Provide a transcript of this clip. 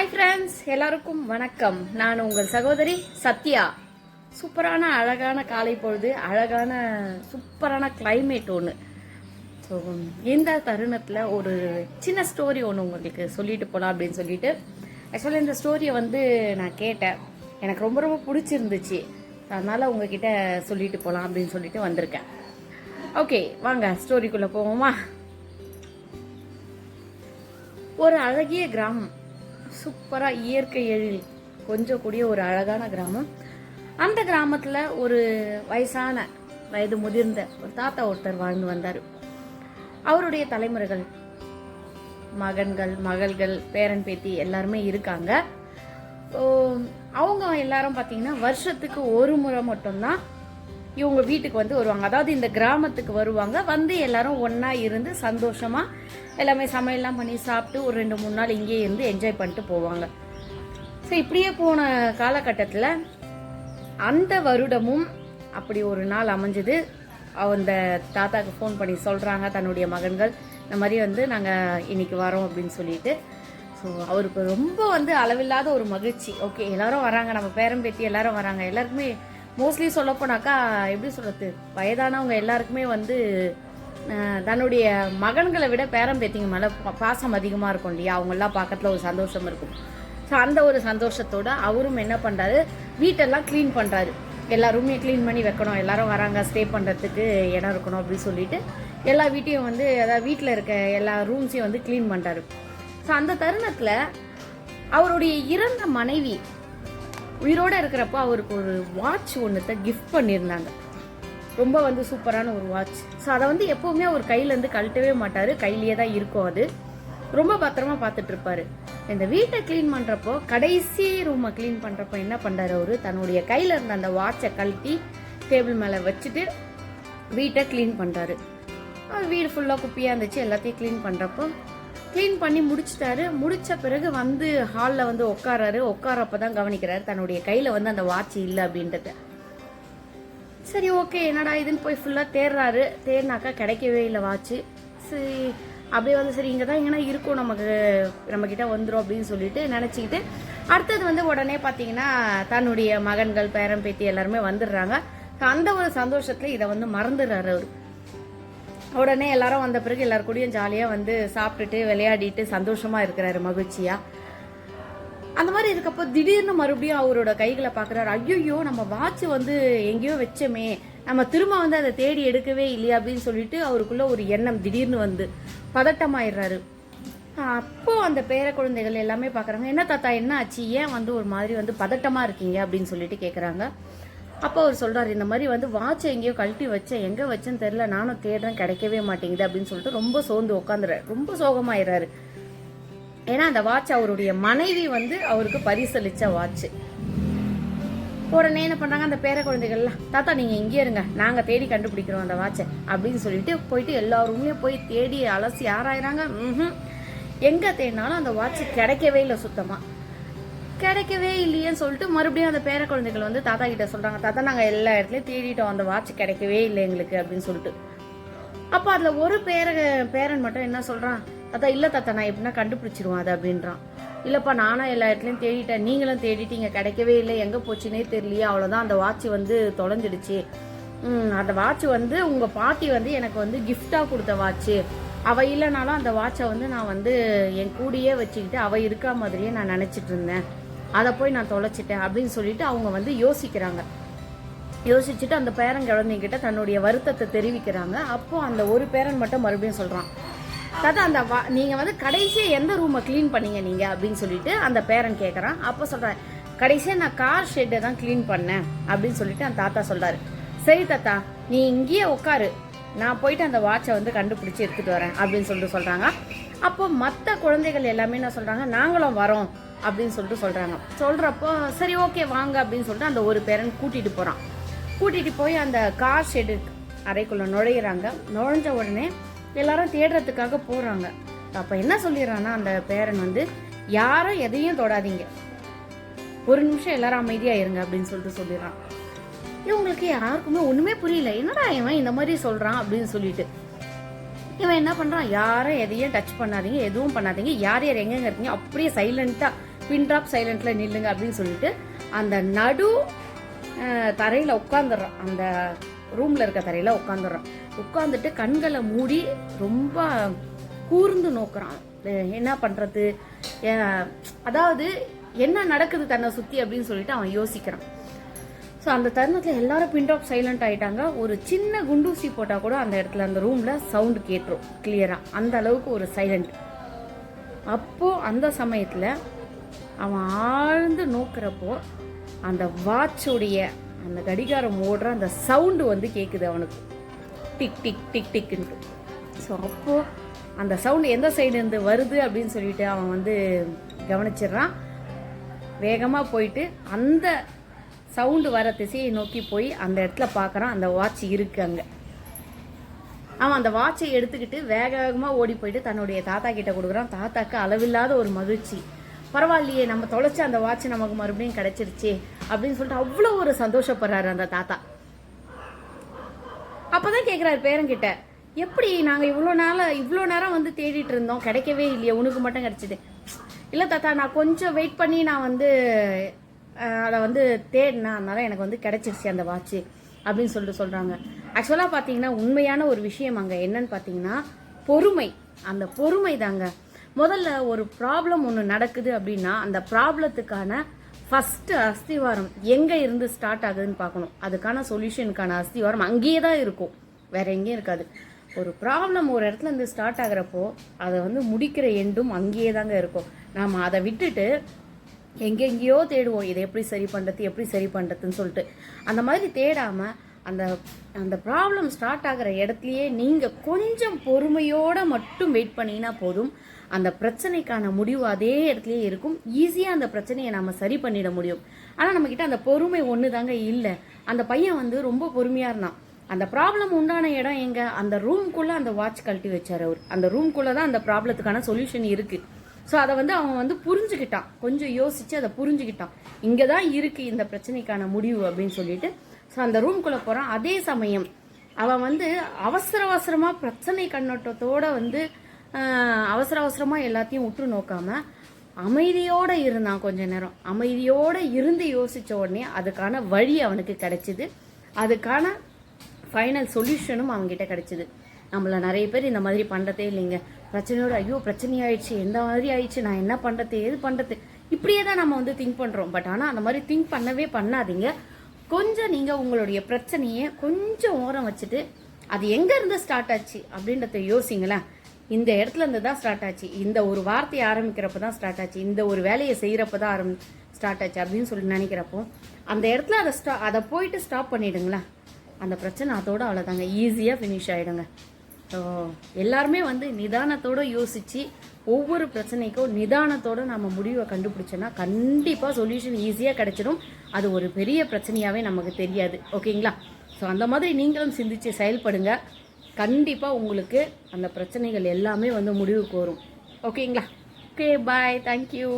Hi friends எல்லாருக்கும் வணக்கம். நான் உங்கள் சகோதரி சத்யா. சூப்பரான அழகான காலை பொழுது அழகான சூப்பரான கிளைமேட் ஒன்று ஸோ இந்த தருணத்தில் ஒரு சின்ன ஸ்டோரி ஒன்று உங்களுக்கு சொல்லிட்டு போகலாம் அப்படின்னு சொல்லிட்டு ஆக்சுவலாக இந்த ஸ்டோரியை வந்து நான் கேட்டேன். எனக்கு ரொம்ப ரொம்ப பிடிச்சிருந்துச்சு. அதனால் உங்ககிட்ட சொல்லிட்டு போகலாம் அப்படின்னு சொல்லிட்டு வந்திருக்கேன். ஓகே வாங்க ஸ்டோரிக்குள்ளே போவோமா? ஒரு அழகிய கிராமம். சூப்பராக இயற்கை எழில் கொஞ்சம் கூடிய ஒரு அழகான கிராமம். அந்த கிராமத்தில் ஒரு வயசான வயது முதிர்ந்த ஒரு தாத்தா ஒருத்தர் வாழ்ந்து வந்தார். அவருடைய தலைமுறைகள் மகன்கள் மகள்கள் பேரன் பேத்தி எல்லாருமே இருக்காங்க. அவங்க எல்லாரும் பார்த்தீங்கன்னா வருஷத்துக்கு ஒரு முறை மட்டும்தான் இவங்க வீட்டுக்கு வந்து வருவாங்க. அதாவது இந்த கிராமத்துக்கு வருவாங்க. வந்து எல்லாரும் ஒன்றா இருந்து சந்தோஷமா எல்லாமே சமையல்லாம் பண்ணி சாப்பிட்டு ஒரு ரெண்டு மூணு நாள் இங்கேயே இருந்து என்ஜாய் பண்ணிட்டு போவாங்க. ஸோ இப்படியே போன காலகட்டத்தில் அந்த வருடமும் அப்படி ஒரு நாள் அமைஞ்சது. அந்த தாத்தாவுக்கு ஃபோன் பண்ணி சொல்கிறாங்க தன்னுடைய மகன்கள் இந்த மாதிரி வந்து நாங்கள் இன்னைக்கு வரோம் அப்படின்னு சொல்லிட்டு. ஸோ அவருக்கு ரொம்ப வந்து அளவில்லாத ஒரு மகிழ்ச்சி. ஓகே எல்லாரும் வராங்க. நம்ம பேரம்பேத்தி எல்லாரும் வராங்க. எல்லாருக்குமே மோஸ்ட்லி சொல்ல போனாக்கா எப்படி சொல்றது வயதானவங்க எல்லாருக்குமே வந்து தன்னுடைய மகன்களை விட பேரம் பேத்திங்க மேலே பாசம் அதிகமாக இருக்கும் இல்லையா? அவங்கெல்லாம் பக்கத்தில் ஒரு சந்தோஷம் இருக்கும். ஸோ அந்த ஒரு சந்தோஷத்தோடு அவரும் என்ன பண்ணுறாரு வீட்டெல்லாம் க்ளீன் பண்ணுறாரு எல்லா ரூமையும் க்ளீன் பண்ணி வைக்கணும். எல்லாரும் வராங்க ஸ்டே பண்ணுறதுக்கு இடம் இருக்கணும் அப்படின்னு சொல்லிட்டு எல்லா வீட்டையும் வந்து அதாவது வீட்டில் இருக்க எல்லா ரூம்ஸையும் வந்து க்ளீன் பண்ணுறாரு ஸோ அந்த தருணத்தில் அவருடைய இறந்த மனைவி உயிரோட இருக்கிறப்போ அவருக்கு ஒரு வாட்ச் ஒன்றத்தை கிஃப்ட் பண்ணியிருந்தாங்க. ரொம்ப வந்து சூப்பரான ஒரு வாட்ச் ஸோ அதை வந்து எப்போவுமே அவர் கையிலேருந்து கழட்டவே மாட்டார். கையிலேயே தான் இருக்கும் அது. ரொம்ப பத்திரமா பார்த்துட்டு இருப்பாரு. இந்த வீட்டை க்ளீன் பண்ணுறப்போ கடைசி ரூமை க்ளீன் பண்ணுறப்போ என்ன பண்ணுறாரு அவரு? தன்னுடைய கையில் இருந்த அந்த வாட்சை கழட்டி டேபிள் மேலே வச்சுட்டு வீட்டை க்ளீன் பண்ணுறாரு வீடு ஃபுல்லாக குப்பியாக இருந்துச்சு. எல்லாத்தையும் க்ளீன் பண்ணுறப்போ க்ளீன் பண்ணி முடிச்சிட்டாரு. முடிச்ச பிறகு வந்து ஹாலில் வந்து உட்காராரு உட்காரப்ப தான் கவனிக்கிறாரு. தன்னுடைய கையில் வந்து அந்த வாட்ச் இல்லை அப்படின்றத. சரி ஓகே என்னடா இதுன்னு போய் ஃபுல்லாக தேடுறாரு தேடினாக்கா கிடைக்கவே இல்லை வாட்ச்சு சரி அப்படியே வந்து சரி இங்கே தான் எங்கன்னா இருக்கும் நமக்கு நம்மக்கிட்ட வந்துடும் அப்படின்னு சொல்லிட்டு நினச்சிக்கிட்டு அடுத்தது வந்து உடனே பார்த்தீங்கன்னா தன்னுடைய மகன்கள் பேரம்பேத்தி எல்லாருமே வந்துடுறாங்க. அந்த ஒரு சந்தோஷத்தில் இதை வந்து மறந்துடுறாரு அவர். உடனே எல்லாரும் வந்த பிறகு எல்லாரு கூடயும் ஜாலியாக வந்து சாப்பிட்டுட்டு விளையாடிட்டு சந்தோஷமா இருக்கிறாரு மகிழ்ச்சியா. அந்த மாதிரி இருக்கப்போ திடீர்னு மறுபடியும் அவரோட கைகளை பார்க்குறாரு. ஐயோ நம்ம வாட்ச் வந்து எங்கேயோ வச்சோமே. நம்ம திரும்ப வந்து அதை தேடி எடுக்கவே இல்லையா அப்படின்னு சொல்லிட்டு அவருக்குள்ள ஒரு எண்ணம் திடீர்னு வந்து பதட்டமாயிடுறாரு. அப்போ அந்த பேர குழந்தைகள் எல்லாமே பார்க்குறாங்க. என்ன தாத்தா என்ன ஆச்சு? ஏன் வந்து ஒரு மாதிரி வந்து பதட்டமா இருக்கீங்க அப்படின்னு சொல்லிட்டு கேட்குறாங்க அப்போ அவர் சொல்கிறார் இந்த மாதிரி வந்து வாட்சை எங்கேயோ கழட்டி வச்சேன் எங்கே வச்சேன்னு தெரில நானும் தேடுறேன் கிடைக்கவே மாட்டேங்குது அப்படின்னு சொல்லிட்டு ரொம்ப சோர்ந்து உட்காந்துறாரு ரொம்ப சோகமாயிடுறாரு ஏன்னா அந்த வாட்ச் அவருடைய மனைவி வந்து அவருக்கு பரிசளிச்ச வாட்ச் உடனே என்ன பண்றாங்க அந்த பேர குழந்தைகள்லாம் தாத்தா நீங்க இங்கே இருங்க நாங்க தேடி கண்டுபிடிக்கிறோம் அந்த வாட்சை அப்படின்னு சொல்லிட்டு போயிட்டு எல்லா போய் தேடி அலசி ஆராயிறாங்க. ம்ஹும். எங்க தேடினாலும் அந்த வாட்ச் கிடைக்கவே இல்லை சுத்தமா. கிடைக்கவே இல்லையேன்னு சொல்லிட்டு மறுபடியும் அந்த பேர குழந்தைகள் வந்து தாத்தா கிட்ட சொல்றாங்க தாத்தா நாங்க எல்லா இடத்துலயும் தேடிட்டோம் அந்த வாட்ச் கிடைக்கவே இல்லை எங்களுக்கு அப்படின்னு சொல்லிட்டு. அப்போ அதுல ஒரு பேர பேரன் மட்டும் என்ன சொல்றான் தாத்தா இல்ல தாத்தா நான் எப்படின்னா கண்டுபிடிச்சிருவேன் அது அப்படின்றான். இல்லப்பா நானும் எல்லா இடத்துலயும் தேடிட்டேன் நீங்களும் தேடிட்டீங்க கிடைக்கவே இல்லை எங்க போச்சுன்னே தெரியலையே அவ்வளவுதான் அந்த வாட்ச் வந்து தொலைஞ்சிடுச்சு. ம், அந்த வாட்ச் வந்து உங்க பாட்டி வந்து எனக்கு வந்து gift-ஆ கொடுத்த வாட்ச்சு அவ இல்லைனாலும் அந்த வாட்சை வந்து நான் வந்து என் கூடயே வச்சுக்கிட்டு அவ இருக்கா மாதிரியே நான் நினைச்சிட்டு இருந்தேன். அதை போய் நான் தொலைச்சிட்டேன் அப்படின்னு சொல்லிட்டு அவங்க வந்து யோசிக்கிறாங்க. யோசிச்சுட்டு அந்த பேரன் குழந்தைங்கிட்ட தன்னுடைய வருத்தத்தை தெரிவிக்கிறாங்க. அப்போ அந்த ஒரு பேரன் மட்டும் மறுபடியும் சொல்றான் தாத்தா அந்த வா நீங்க வந்து கடைசியாக எந்த ரூமை க்ளீன் பண்ணீங்க நீங்க? அப்படின்னு சொல்லிட்டு அந்த பேரன் கேட்குறான் அப்போ சொல்றேன் கடைசியாக நான் கார் ஷெட்டை தான் க்ளீன் பண்ணேன். அப்படின்னு சொல்லிட்டு அந்த தாத்தா சொல்றாரு சரி தாத்தா நீ இங்கேயே உட்காரு. நான் போயிட்டு அந்த வாட்சை வந்து கண்டுபிடிச்சி எடுத்துட்டு வரேன். அப்படின்னு சொல்லிட்டு சொல்றாங்க. அப்போ மற்ற குழந்தைகள் எல்லாமே என்ன சொல்றாங்க நாங்களும் வரோம். அப்படின்னு சொல்லிட்டு சொல்கிறாங்க சொல்கிறப்போ சரி ஓகே வாங்க அப்படின்னு சொல்லிட்டு அந்த ஒரு பேரன் கூட்டிகிட்டு போகிறான் கூட்டிகிட்டு போய் அந்த கார் ஷெடு அறைக்குள்ளே நுழையிறாங்க. நுழைஞ்ச உடனே எல்லாரும் தேடுறதுக்காக போடுறாங்க அப்போ என்ன சொல்லிடுறான்னா அந்த பேரன் வந்து யாரும் எதையும் தொடாதீங்க. ஒரு நிமிஷம் எல்லாரும் அமைதியாக இருங்க அப்படின்னு சொல்லிட்டு சொல்லிடுறான். இவங்களுக்கு யாருக்குமே ஒன்றுமே புரியல. என்னடா இவன் இந்த மாதிரி சொல்கிறான் அப்படின்னு சொல்லிட்டு. இவன் என்ன பண்ணுறான் யாரும் எதையும் டச் பண்ணாதீங்க எதுவும் பண்ணாதீங்க. யார் யார் எங்கெங்க இருக்கீங்க அப்படியே சைலண்ட்டாக பின் ட்ராப் சைலண்ட்டில் நில்லுங்க அப்படின்னு சொல்லிட்டு அந்த நடு தரையில் உட்காந்துடுறான் அந்த ரூமில் இருக்க தரையில் உட்காந்துடுறான் உட்காந்துட்டு கண்களை மூடி ரொம்ப கூர்ந்து நோக்குறான். என்ன பண்ணுறது அதாவது என்ன நடக்குது தன்னை சுற்றி அப்படின்னு சொல்லிட்டு அவன் யோசிக்கிறான். ஸோ அந்த தருணத்தில் எல்லாரும் பின் ட்ராப் சைலண்ட் ஆகிட்டாங்க ஒரு சின்ன குண்டூசி போட்டால் கூட அந்த இடத்துல அந்த ரூமில் சவுண்டு கேட்டுரும் கிளியராக அந்த அளவுக்கு ஒரு சைலண்ட் அப்போது அந்த சமயத்தில் அவன் ஆழ்ந்து நோக்கிறப்போ அந்த வாட்சுடைய அந்த கடிகாரம் ஓடுற அந்த சவுண்டு வந்து கேட்குது அவனுக்கு. டிக் டிக் டிக் டிக்ன்ட்டு ஸோ அப்போது அந்த சவுண்டு எந்த சைடுலேருந்து வருது அப்படின்னு சொல்லிட்டு அவன் வந்து கவனிச்சிடுறான். வேகமாக போயிட்டு அந்த சவுண்டு வர திசையை நோக்கி போய் அந்த இடத்துல பார்க்குறான். அந்த வாட்ச் இருக்கு அங்கே. அவன் அந்த வாட்சை எடுத்துக்கிட்டு வேக வேகமாக ஓடி போயிட்டு தன்னுடைய தாத்தா கிட்ட கொடுக்குறான். தாத்தாக்கு அளவில்லாத ஒரு மகிழ்ச்சி. பரவாயில்லையே நம்ம தொலைச்ச அந்த வாட்ச் நமக்கு மறுபடியும் கிடைச்சிருச்சே அப்படின்னு சொல்லிட்டு அவ்வளோ ஒரு சந்தோஷப்படுறாரு அந்த தாத்தா. அப்பதான் கேட்குறாரு பேரங்கிட்ட எப்படி நாங்கள் இவ்வளோ நாளாக இவ்வளோ நேரம் வந்து தேடிட்டு இருந்தோம் கிடைக்கவே இல்லையே உனக்கு மட்டும் கிடைச்சிது. இல்லை தாத்தா நான் கொஞ்சம் வெயிட் பண்ணி நான் வந்து அதை வந்து தேடினேன் அதனால எனக்கு வந்து கிடைச்சிருச்சு அந்த வாட்ச்சு அப்படின்னு சொல்லிட்டு சொல்கிறாங்க ஆக்சுவலாக பார்த்தீங்கன்னா உண்மையான ஒரு விஷயம் அங்கே என்னன்னு பார்த்தீங்கன்னா பொறுமை. அந்த பொறுமை தாங்க முதல்ல ஒரு ப்ராப்ளம் ஒன்று நடக்குது அப்படின்னா அந்த ப்ராப்ளத்துக்கான ஃபஸ்ட்டு அஸ்திவாரம் எங்கே இருந்து ஸ்டார்ட் ஆகுதுன்னு பார்க்கணும். அதுக்கான சொல்யூஷனுக்கான அஸ்திவாரம் அங்கேயே தான் இருக்கும். வேற எங்கேயும் இருக்காது. ஒரு ப்ராப்ளம் ஒரு இடத்துல இருந்து ஸ்டார்ட் ஆகுறப்போ அதை வந்து முடிக்கிற எண்டும் அங்கேயே தாங்க இருக்கும். நாம் அதை விட்டுட்டு எங்கெங்கேயோ தேடுவோம். இதை எப்படி சரி பண்ணுறது எப்படி சரி பண்ணுறதுன்னு சொல்லிட்டு. அந்த மாதிரி தேடாமல் அந்த அந்த ப்ராப்ளம் ஸ்டார்ட் ஆகிற இடத்துலையே நீங்கள் கொஞ்சம் பொறுமையோடு மட்டும் வெயிட் பண்ணிங்கன்னா போதும். அந்த பிரச்சனைக்கான முடிவு அதே இடத்துலையே இருக்கும். ஈஸியாக அந்த பிரச்சனையை நம்ம சரி பண்ணிட முடியும். ஆனால் நம்மக்கிட்ட அந்த பொறுமை ஒன்று தாங்க இல்லை. அந்த பையன் வந்து ரொம்ப பொறுமையாக இருந்தான். அந்த ப்ராப்ளம் உண்டான இடம் எங்கே? அந்த ரூம்குள்ளே அந்த வாட்ச் கழட்டி வச்சார் அவர். அந்த ரூம்குள்ளே தான் அந்த ப்ராப்ளத்துக்கான சொல்யூஷன் இருக்குது ஸோ அதை வந்து அவன் வந்து புரிஞ்சுக்கிட்டான். கொஞ்சம் யோசித்து அதை புரிஞ்சுக்கிட்டான். இங்கே தான் இருக்குது இந்த பிரச்சனைக்கான முடிவு அப்படின்னு சொல்லிட்டு ஸோ அந்த ரூம்குள்ளே போகிறான் அதே சமயம் அவன் வந்து அவசர அவசரமாக பிரச்சனை கண்ணோட்டத்தோட வந்து அவசர அவசரமாக எல்லாத்தையும் உற்று நோக்காம அமைதியோடு இருந்தான் கொஞ்ச நேரம். அமைதியோடு இருந்து யோசித்த உடனே அதுக்கான வழி அவனுக்கு கிடைச்சிது. அதுக்கான ஃபைனல் சொல்யூஷனும் அவங்ககிட்ட கிடைச்சிது. நம்மள நிறைய பேர் இந்த மாதிரி பண்ணுறதே இல்லைங்க. பிரச்சனையோட ஐயோ பிரச்சனையாயிடுச்சு எந்த மாதிரி ஆயிடுச்சு நான் என்ன பண்ணுறது எது பண்ணுறது இப்படியே தான் நம்ம வந்து திங்க் பண்ணுறோம் பட் ஆனால் அந்த மாதிரி திங்க் பண்ணவே பண்ணாதீங்க. கொஞ்சம் நீங்க உங்களுடைய பிரச்சனையை கொஞ்சம் ஓரம் வச்சுட்டு அது எங்க இருந்து ஸ்டார்ட் ஆச்சு அப்படின்றத யோசிங்களேன். இந்த இடத்துல இருந்து தான் ஸ்டார்ட் ஆச்சு. இந்த ஒரு வார்த்தையை ஆரம்பிக்கிறப்ப தான் ஸ்டார்ட் ஆச்சு. இந்த ஒரு வேலையை செய்கிறப்ப தான் ஆரம்பி ஸ்டார்ட் ஆச்சு அப்படின்னு சொல்லி நினைக்கிறப்போ அந்த இடத்துல அதை ஸ்டா அதை போயிட்டு ஸ்டாப் பண்ணிவிடுங்களேன் அந்த பிரச்சனை அதோட அவ்வளோதாங்க ஈஸியாக ஃபினிஷ் ஆகிடுங்க ஸோ எல்லாருமே வந்து நிதானத்தோட யோசித்து ஒவ்வொரு பிரச்சனைக்கும் நிதானத்தோட நம்ம முடிவை கண்டுபிடிச்சோன்னா கண்டிப்பாக சொல்யூஷன் ஈஸியாக கிடைச்சிடும். அது ஒரு பெரிய பிரச்சனையாகவே நமக்கு தெரியாது. ஓகேங்களா? ஸோ அந்த மாதிரி நீங்களும் சிந்தித்து செயல்படுங்க. கண்டிப்பாக உங்களுக்கு அந்த பிரச்சனைகள் எல்லாமே வந்து முடிவுக்கு வரும். ஓகேங்களா? Okay bye thank you